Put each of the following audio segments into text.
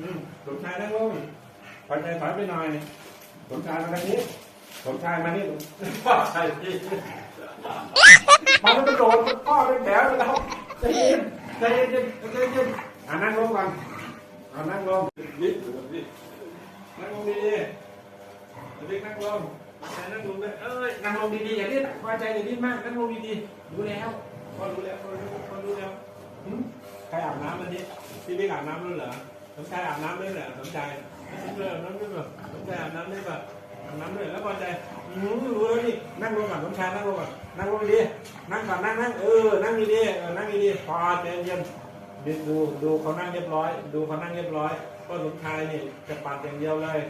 อืมสมชายนั่งลงพอใจถอยไปหน่อยสมชายมาทางนี้สมชายมานี่พ่อใช่พี่พอมันกระโดดพ่อเป็นแผลไปแล้วใจเย็นใจเย็นใจเย็นอ่านั่งลงก่อนอ่านั่งลงนิดนิดนั่งลงดีๆเด็กนั่งลงใจนั่งลงเลยเอ้ยนั่งลงดีๆอย่าดิ้นพอใจอย่าดิ้นมากนั่งลงดีๆรู้แล้วพอรู้แล้วพอรู้พอรู้แล้วหืมใครอาบน้ำวันนี้พี่บิ๊กอาบน้ำแล้วเหรอส มชายอาบน้ำด้วยเหรอสมชายสมชายอาบน้ำด้วยเหรอสมชายอาบน้ำด้วยเหรอาบน้ำด้วยแล้วพอใจอืมรู้แล้วนี่นั่งลงก่อนสมชายนั่งลงก่อนนั่งลงดีนั่งก่อนนั่งนั่งเออนั่งดีๆเออนั่งดีๆพอใจเย็นดูดูดูเขานั่งเรียบร้อย ดูเขานั่งเรียบร้อยก็สมชายนี่จะปัดอย่างเดียวเลย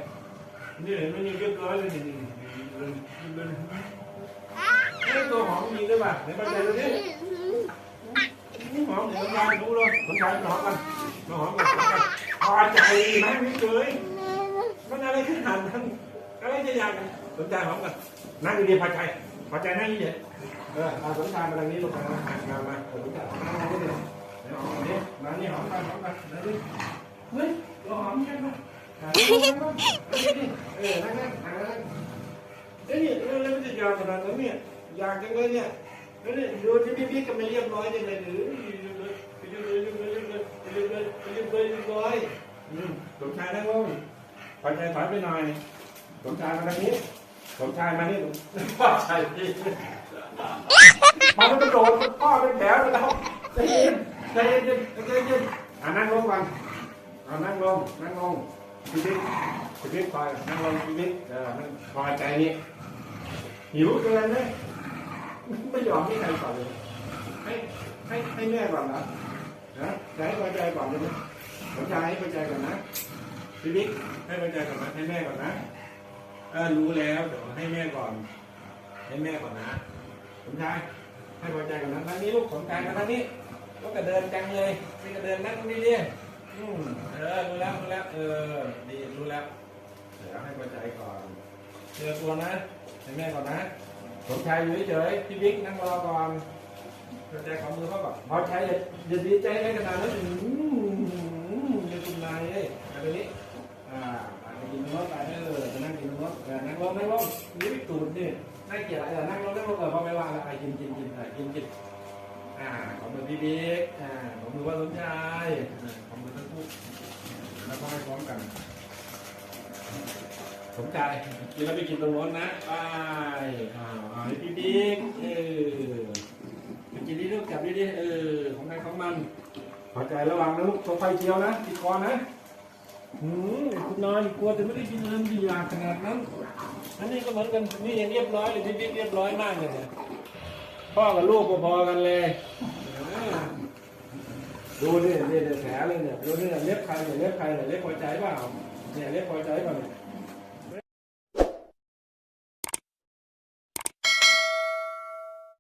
นี่เห็นไหมนี่เรียบร้อยเลยนี่นี่นี่นี่ตัวหอมจริงด้วยป่ะไหนปัจจัยดูดินี่หอมเดี๋ยวน้ำลายดูเลยคนชายหอมกันมาหอมกัน พอใจไหมไม่เคยมันอะไรขึ้นหันทั้งอะไรจะยากสนใจหอมกันนั่งดีๆพอใจพอใจนั่งดีๆเออเอาสนใจมาทางนี้ลงมามามาเออสนใจนั่งดีๆเลยนี่มานี่หอมกันหอมกันนั่งดิเฮ้ยเราหอมกันมาเออนั่งนั่งนั่งนั่งเอ้ยนี่แล้วมันจะยาวขนาดนั้นเนี่ยยากจังเลยเนี่ย แล้วเนี่ยดูที่พี่พี่ก็ไม่เรียบร้อยจังเลยหรือเรียบเลยไปเรียบเลยเรียบเลยเรียบเลยเรียบร้อยอืมสมชายนั่งลงพอใจถอยไปหน่อยสมชายมาทางนี้สมชายมานี่พ่อชายพี่พอมันกระโดดพ่อเป็นแผลแล้วใจเย็นใจเย็นใจเย็นอ่านั่งลงก่อนเอานั่งลงนั่งลงชีวิตชีวิตคอยนั่งลงชีวิตเออนั่งคอยใจนี้หิวเกินไหม ไม่ยอมให้ใครก่อนเลยให้ให้ให้แม่ก่อนนะนะจะให้พอใจก่อนเลยนะผมจะให้พอใจก่อนนะชีวิตให้พอใจก่อนนะให้แม่ก่อนนะเออรู้แล้วเดี๋ยวให้แม่ก่อน ให้แม่ก่อนนะผมชายให้พอใจก่อนนะทางนี้ลูกผมชายมาทางนี้ลูกกระเดินจังเลยนี่กระเดินนั่งตรงนี้ดิอืมเออรู้แล้วรู้แล้วเออดีรู้แล้วเดี๋ยวให้พอใจก่อนเจอตัวนะให้แม่ก่อนนะ สมชายอยู่เฉยพี่บิ๊กนั่งรอก่อนพอใจของมือเขาก่อนพอใจอย่าอย่าดีใจให้ขนาดนั้นอืมอย่าคุณนายเลยอาไปนี้อ่าไปกินนกไปเออไปนั่งกินนกนั่งลงนั่งลงนี่ตูดนี่น่าเกลียดอะไรนั่งลงนั่งลงเออพอไม่ว่าแล้วไอ้กินกินกินไอ้กินกินอ่าของมือพี่บิ๊กอ่าของมือว่าสมชายอ่าของมือทั้งคู่แล้วก็ให้พร้อมกัน สมใจกินแล้วไปกินตรงโน้นนะไปอ้าวเอาให้พี่บิ๊กเออไปกินดีลูกจับดีๆเออของใครของมันพอใจระวังนะลูกตัวไฟเชียวนะติดคอนะหืมคุณนอนกลัวจะไม่ได้กินเงินดีอยากขนาดนั้นอันนี้ก็เหมือนกันนี่ยังเรียบร้อยเลยพี่บิ๊กเรียบร้อยมากเลยเนี่ยพ่อกับลูกพอๆกันเลยดูนี่นี่เนี่ยแผลเลยเนี่ยดูนี่เนี่ยเล็บใครเนี่ยเล็บใครเนี่ยเล็บพอใจเปล่าเนี่ยเล็บพอใจเปล่าเนี่ย